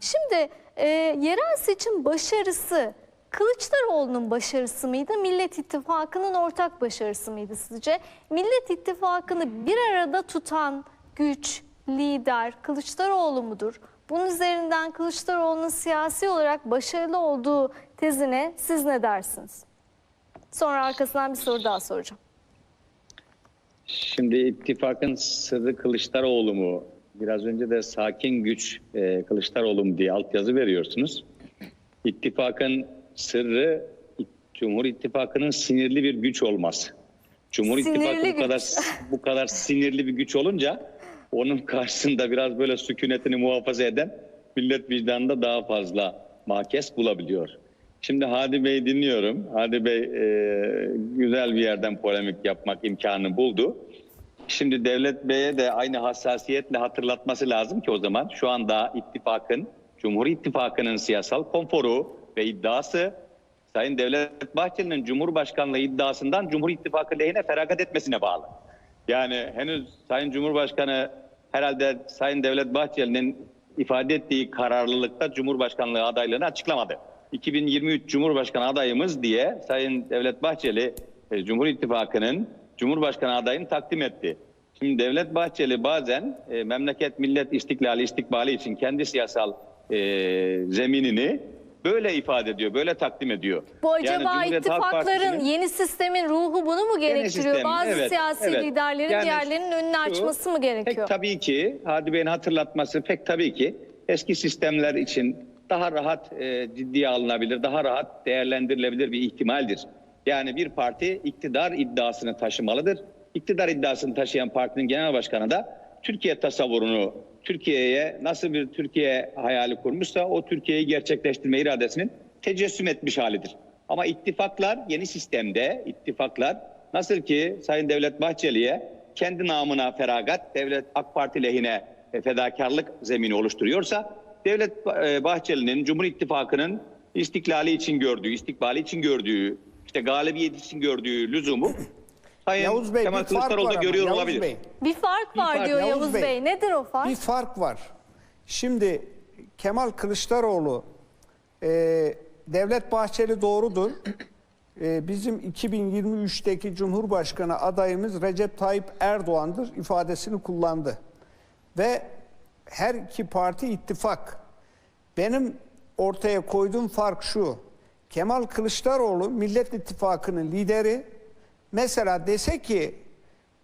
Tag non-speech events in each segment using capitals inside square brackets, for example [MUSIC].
Şimdi e, yerel seçim başarısı Kılıçdaroğlu'nun başarısı mıydı? Millet İttifakı'nın ortak başarısı mıydı sizce? Millet İttifakı'nı bir arada tutan güç, lider Kılıçdaroğlu mudur? Bunun üzerinden Kılıçdaroğlu'nun siyasi olarak başarılı olduğu tezine siz ne dersiniz? Sonra arkasından bir soru daha soracağım. Şimdi ittifakın sırrı Kılıçdaroğlu mu? Biraz önce de sakin güç e, Kılıçdaroğlu mu diye altyazı veriyorsunuz. İttifakın sırrı Cumhur İttifakı'nın sinirli bir güç olması. Cumhur Sinirli İttifakı bu kadar bu kadar sinirli bir güç olunca onun karşısında biraz böyle sükunetini muhafaza eden millet vicdanında daha fazla mahkes bulabiliyor. Şimdi Hadi Bey dinliyorum. Hadi Bey e, güzel bir yerden polemik yapmak imkanı buldu. Şimdi Devlet Bey'e de aynı hassasiyetle hatırlatması lazım ki o zaman şu anda ittifakın, Cumhur İttifakı'nın siyasal konforu ve iddiası Sayın Devlet Bahçeli'nin Cumhurbaşkanlığı iddiasından Cumhur İttifakı lehine feragat etmesine bağlı. Yani henüz Sayın Cumhurbaşkanı herhalde Sayın Devlet Bahçeli'nin ifade ettiği kararlılıkta Cumhurbaşkanlığı adaylığını açıklamadı. 2023 Cumhurbaşkanı adayımız diye Sayın Devlet Bahçeli e, Cumhur İttifakı'nın Cumhurbaşkanı adayını takdim etti. Şimdi Devlet Bahçeli bazen e, memleket millet istiklali istikbali için kendi siyasal e, zeminini böyle ifade ediyor, böyle takdim ediyor. Bu acaba Halk ittifakların yeni sistemin ruhu bunu mu gerektiriyor? sistem, Bazı evet, siyasi evet. liderlerin Yani diğerlerinin önünü açması mı gerekiyor? Pek tabii ki Hadi Bey'in hatırlatması pek tabii ki eski sistemler için daha rahat e, ciddiye alınabilir, daha rahat değerlendirilebilir bir ihtimaldir. Yani bir parti iktidar iddiasını taşımalıdır. İktidar iddiasını taşıyan partinin genel başkanı da Türkiye tasavvurunu, Türkiye'ye nasıl bir Türkiye hayali kurmuşsa o Türkiye'yi gerçekleştirme iradesinin tecessüm etmiş halidir. Ama ittifaklar yeni sistemde ittifaklar nasıl ki Sayın Devlet Bahçeli'ye kendi namına feragat, Devlet AK Parti lehine fedakarlık zemini oluşturuyorsa Devlet e, Bahçeli'nin Cumhur İttifakı'nın istiklali için gördüğü, istikbali için gördüğü, işte galibiyet için gördüğü lüzumu Sayın Yavuz Bey Kemal bir fark Kılıçdaroğlu var da ama görüyor Yavuz olabilir. Bey. Bir fark var fark- diyor Yavuz Yavuz Bey. Bey. Nedir o fark? Bir fark var. Şimdi Kemal Kılıçdaroğlu e, Devlet Bahçeli doğrudur. E, bizim 2023'teki Cumhurbaşkanı adayımız Recep Tayyip Erdoğan'dır ifadesini kullandı. Ve her iki parti ittifak. Benim ortaya koyduğum fark şu. Kemal Kılıçdaroğlu Millet İttifakı'nın lideri. Mesela dese ki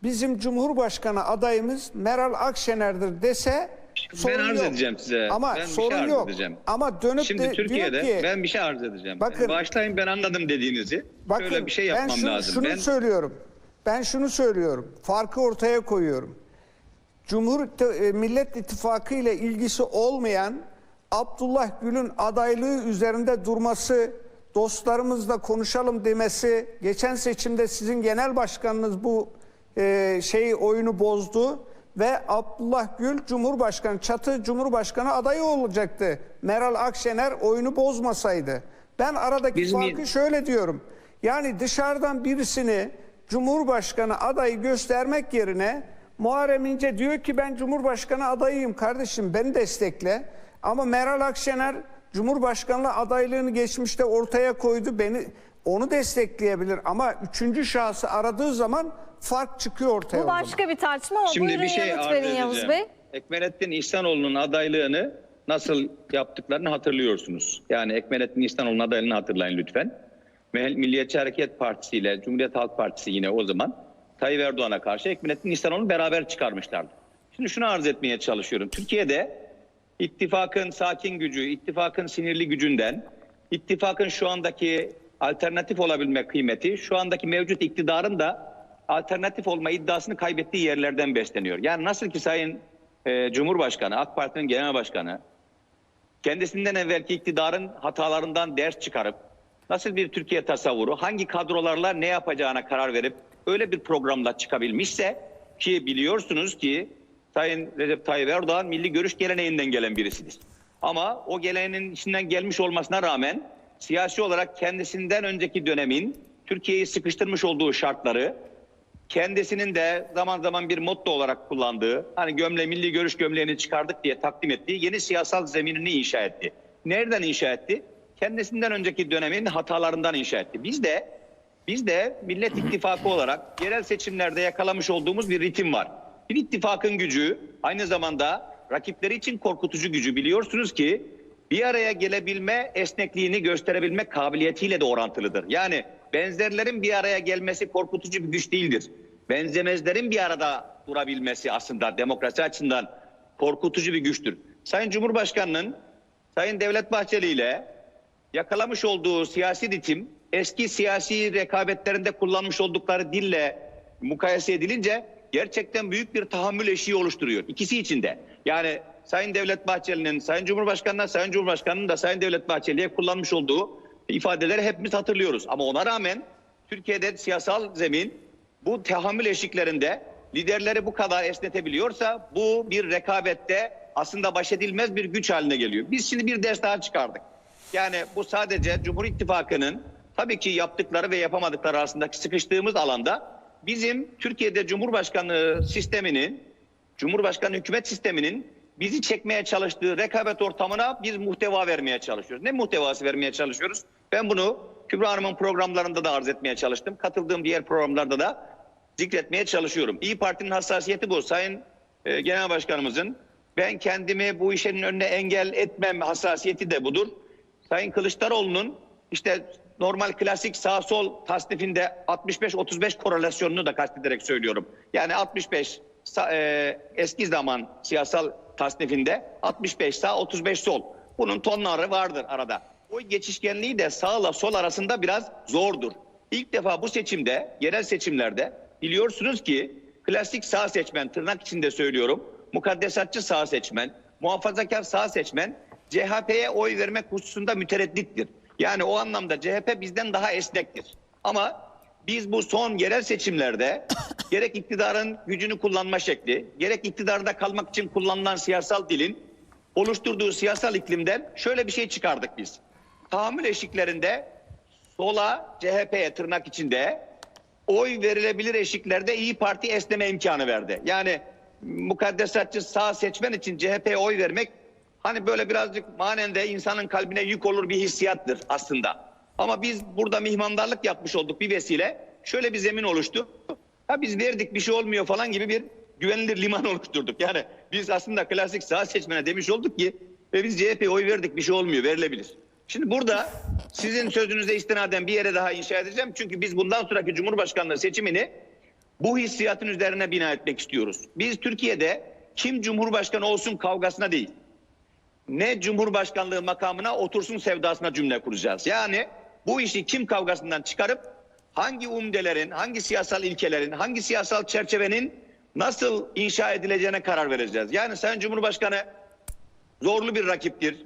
bizim Cumhurbaşkanı adayımız Meral Akşener'dir dese sorun ben arz yok. edeceğim size. Ama ben bir sorun şey arz yok. edeceğim. Ama dönüp Şimdi de Türkiye'de diyor ki ben bir şey arz edeceğim. Bakın- Yani başlayın ben anladım dediğinizi. Bakın Şöyle bir şey ben yapmam şunu, lazım. şunu ben söylüyorum. Ben şunu söylüyorum. Farkı ortaya koyuyorum. Cumhur e, Millet İttifakı ile ilgisi olmayan Abdullah Gül'ün adaylığı üzerinde durması, dostlarımızla konuşalım demesi, geçen seçimde sizin genel başkanınız bu e, şeyi oyunu bozdu ve Abdullah Gül Cumhurbaşkanı çatı Cumhurbaşkanı adayı olacaktı. Meral Akşener oyunu bozmasaydı. Ben aradaki Biz mi- farkı şöyle diyorum. Yani dışarıdan birisini Cumhurbaşkanı adayı göstermek yerine Muharrem İnce diyor ki ben Cumhurbaşkanı adayıyım kardeşim beni destekle. Ama Meral Akşener Cumhurbaşkanlığı adaylığını geçmişte ortaya koydu. Beni onu destekleyebilir ama üçüncü şahsı aradığı zaman fark çıkıyor ortaya. Bu başka bir tartışma ama Şimdi buyurun bir şey yanıt arz verin Yavuz. Bey. Ekmelettin İhsanoğlu'nun adaylığını nasıl yaptıklarını hatırlıyorsunuz. Yani Ekmelettin İhsanoğlu'nun adaylığını hatırlayın lütfen. Milliyetçi Hareket Partisi ile Cumhuriyet Halk Partisi yine o zaman Tayyip Erdoğan'a karşı Ekmelettin İhsanoğlu'nu beraber çıkarmışlardı. Şimdi şunu arz etmeye çalışıyorum. Türkiye'de ittifakın sakin gücü, ittifakın sinirli gücünden, ittifakın şu andaki alternatif olabilme kıymeti, şu andaki mevcut iktidarın da alternatif olma iddiasını kaybettiği yerlerden besleniyor. Yani nasıl ki Sayın e, Cumhurbaşkanı, AK Parti'nin genel başkanı kendisinden evvelki iktidarın hatalarından ders çıkarıp nasıl bir Türkiye tasavvuru, hangi kadrolarla ne yapacağına karar verip öyle bir programla çıkabilmişse ki biliyorsunuz ki Sayın Recep Tayyip Erdoğan milli görüş geleneğinden gelen birisidir. Ama o geleneğin içinden gelmiş olmasına rağmen siyasi olarak kendisinden önceki dönemin Türkiye'yi sıkıştırmış olduğu şartları kendisinin de zaman zaman bir motto olarak kullandığı, hani gömle milli görüş gömleğini çıkardık diye takdim ettiği yeni siyasal zeminini inşa etti. Nereden inşa etti? Kendisinden önceki dönemin hatalarından inşa etti. Biz de biz de Millet İttifakı olarak yerel seçimlerde yakalamış olduğumuz bir ritim var. Bir ittifakın gücü aynı zamanda rakipleri için korkutucu gücü biliyorsunuz ki bir araya gelebilme esnekliğini gösterebilme kabiliyetiyle de orantılıdır. Yani benzerlerin bir araya gelmesi korkutucu bir güç değildir. Benzemezlerin bir arada durabilmesi aslında demokrasi açısından korkutucu bir güçtür. Sayın Cumhurbaşkanı'nın Sayın Devlet Bahçeli ile yakalamış olduğu siyasi ritim eski siyasi rekabetlerinde kullanmış oldukları dille mukayese edilince gerçekten büyük bir tahammül eşiği oluşturuyor. İkisi için de. Yani Sayın Devlet Bahçeli'nin, Sayın Cumhurbaşkanı'na, Sayın Cumhurbaşkanı'nın da Sayın Devlet Bahçeli'ye kullanmış olduğu ifadeleri hepimiz hatırlıyoruz. Ama ona rağmen Türkiye'de siyasal zemin bu tahammül eşiklerinde liderleri bu kadar esnetebiliyorsa bu bir rekabette aslında baş edilmez bir güç haline geliyor. Biz şimdi bir ders daha çıkardık. Yani bu sadece Cumhur İttifakı'nın tabii ki yaptıkları ve yapamadıkları arasındaki sıkıştığımız alanda bizim Türkiye'de Cumhurbaşkanlığı sisteminin, Cumhurbaşkanı hükümet sisteminin bizi çekmeye çalıştığı rekabet ortamına biz muhteva vermeye çalışıyoruz. Ne muhtevası vermeye çalışıyoruz? Ben bunu Kübra Hanım'ın programlarında da arz etmeye çalıştım. Katıldığım diğer programlarda da zikretmeye çalışıyorum. İyi Parti'nin hassasiyeti bu. Sayın e, Genel Başkanımızın ben kendimi bu işin önüne engel etmem hassasiyeti de budur. Sayın Kılıçdaroğlu'nun işte normal klasik sağ sol tasnifinde 65-35 korelasyonunu da kastederek söylüyorum. Yani 65 sa- e, eski zaman siyasal tasnifinde 65 sağ 35 sol. Bunun tonları vardır arada. O geçişkenliği de sağla sol arasında biraz zordur. İlk defa bu seçimde, yerel seçimlerde biliyorsunuz ki klasik sağ seçmen, tırnak içinde söylüyorum, mukaddesatçı sağ seçmen, muhafazakar sağ seçmen CHP'ye oy vermek hususunda mütereddittir. Yani o anlamda CHP bizden daha esnektir. Ama biz bu son yerel seçimlerde [COUGHS] gerek iktidarın gücünü kullanma şekli, gerek iktidarda kalmak için kullanılan siyasal dilin oluşturduğu siyasal iklimden şöyle bir şey çıkardık biz. Tahammül eşiklerinde sola CHP'ye tırnak içinde oy verilebilir eşiklerde İyi Parti esneme imkanı verdi. Yani mukaddesatçı sağ seçmen için CHP'ye oy vermek hani böyle birazcık manen de insanın kalbine yük olur bir hissiyattır aslında. Ama biz burada mihmandarlık yapmış olduk bir vesile. Şöyle bir zemin oluştu. Ha biz verdik bir şey olmuyor falan gibi bir güvenilir liman [LAUGHS] oluşturduk. Yani biz aslında klasik sağ seçmene demiş olduk ki ve biz CHP'ye oy verdik bir şey olmuyor verilebilir. Şimdi burada sizin sözünüze istinaden bir yere daha inşa edeceğim. Çünkü biz bundan sonraki Cumhurbaşkanlığı seçimini bu hissiyatın üzerine bina etmek istiyoruz. Biz Türkiye'de kim Cumhurbaşkanı olsun kavgasına değil, ne Cumhurbaşkanlığı makamına otursun sevdasına cümle kuracağız. Yani bu işi kim kavgasından çıkarıp hangi umdelerin, hangi siyasal ilkelerin, hangi siyasal çerçevenin nasıl inşa edileceğine karar vereceğiz. Yani Sayın Cumhurbaşkanı zorlu bir rakiptir.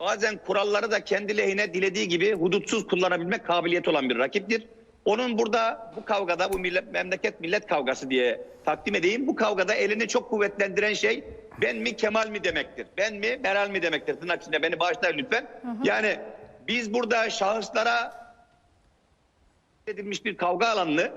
Bazen kuralları da kendi lehine dilediği gibi hudutsuz kullanabilmek kabiliyeti olan bir rakiptir. Onun burada bu kavgada bu millet, memleket millet kavgası diye takdim edeyim. Bu kavgada elini çok kuvvetlendiren şey ben mi Kemal mi demektir. Ben mi Meral mi demektir. Tırnak içinde beni bağışlayın lütfen. Yani biz burada şahıslara edilmiş bir kavga alanını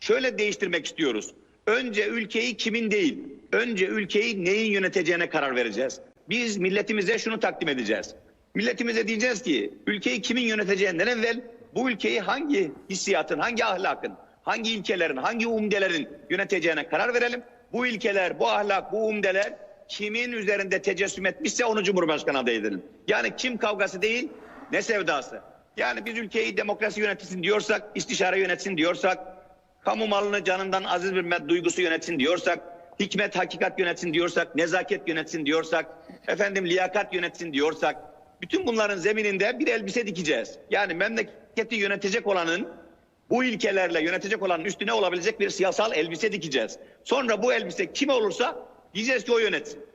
şöyle değiştirmek istiyoruz. Önce ülkeyi kimin değil, önce ülkeyi neyin yöneteceğine karar vereceğiz. Biz milletimize şunu takdim edeceğiz. Milletimize diyeceğiz ki ülkeyi kimin yöneteceğinden evvel bu ülkeyi hangi hissiyatın, hangi ahlakın, hangi ilkelerin, hangi umdelerin yöneteceğine karar verelim. Bu ilkeler, bu ahlak, bu umdeler kimin üzerinde tecessüm etmişse onu Cumhurbaşkanı adayı edelim. Yani kim kavgası değil, ne sevdası. Yani biz ülkeyi demokrasi yönetsin diyorsak, istişare yönetsin diyorsak, kamu malını canından aziz bir duygusu yönetsin diyorsak, hikmet hakikat yönetsin diyorsak, nezaket yönetsin diyorsak, efendim liyakat yönetsin diyorsak, bütün bunların zemininde bir elbise dikeceğiz. Yani memleketi yönetecek olanın bu ilkelerle yönetecek olanın üstüne olabilecek bir siyasal elbise dikeceğiz. Sonra bu elbise kim olursa diyeceğiz ki o yönetsin.